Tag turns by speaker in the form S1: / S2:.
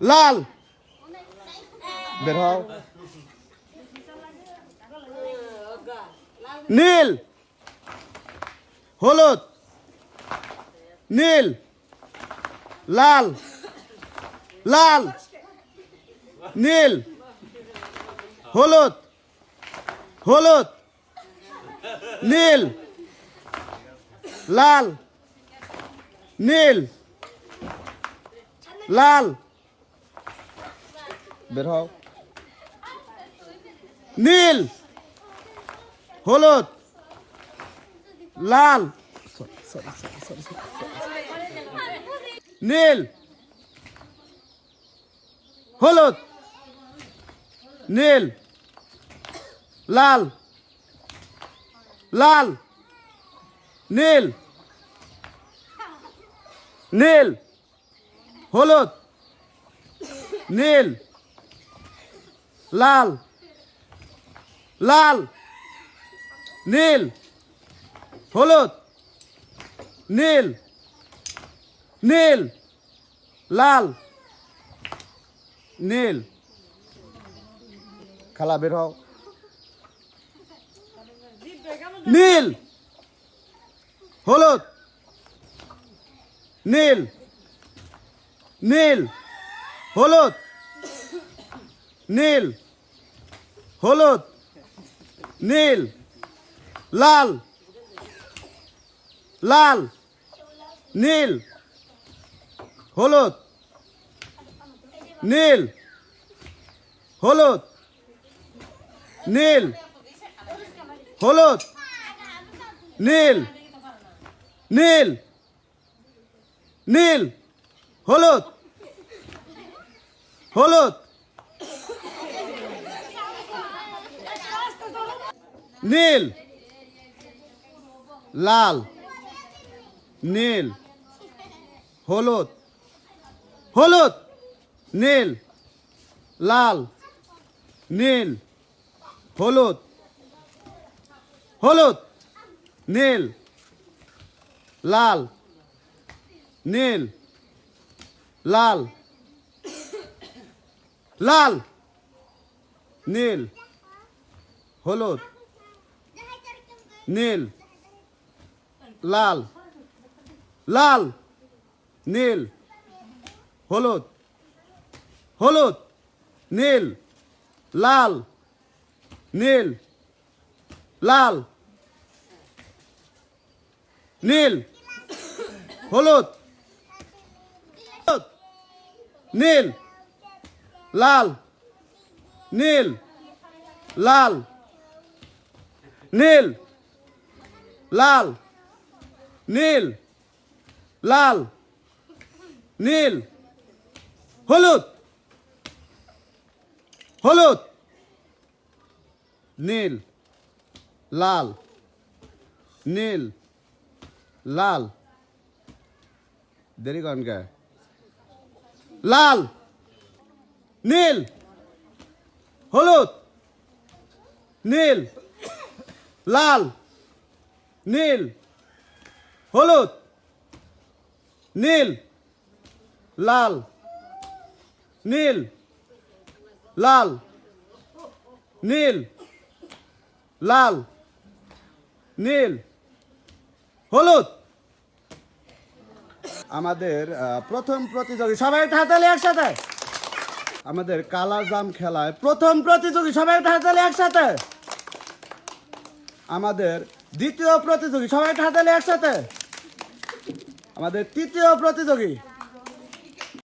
S1: লাল। বের হও। নীল। হলুদ। নীল। লাল। লাল। নীল। হলুদ। হলুদ। নীল। লাল। নীল। লাল। বের হও। নীল হলুদ লাল। নীল হলুদ নীল লাল লাল নীল নীল হলুদ নীল। লাল। লাল। নীল। হলুদ। নীল। নীল। লাল। নীল। খালা, বের হও। নীল। হলুদ। নীল। নীল। হলুদ। নীল। হলুদ, নীল, লাল লাল, নীল, হলুদ নীল হলুদ নীল হলুদ, নীল নীল নীল, হলুদ হলুদ নীল। লাল। নীল। হলুদ। হলুদ। নীল। লাল। নীল। হলুদ। হলুদ। নীল। লাল। নীল। লাল। লাল। নীল। হলুদ। নীল। লাল। লাল। নীল। হলুদ। হলুদ। নীল। লাল। নীল। লাল। নীল। হলুদ। নীল। লাল। নীল। লাল। নীল। লাল নীল লাল নীল হলুদ হলুদ নীল লাল নীল লাল দেরি করেন কে লাল নীল হলুদ নীল লাল নীল, হলুদ, নীল, লাল নীল লাল নীল লাল, নীল, হলুদ। আমাদের প্রথম প্রতিযোগী, সবাই হাতালে একসাথে। আমাদের কালার জাম খেলায় প্রথম প্রতিযোগী, সবাই হাতালে একসাথে। আমাদের দ্বিতীয় প্রতিযোগী সবাই হাতালে একসাথে। আমাদের তৃতীয় প্রতিযোগী।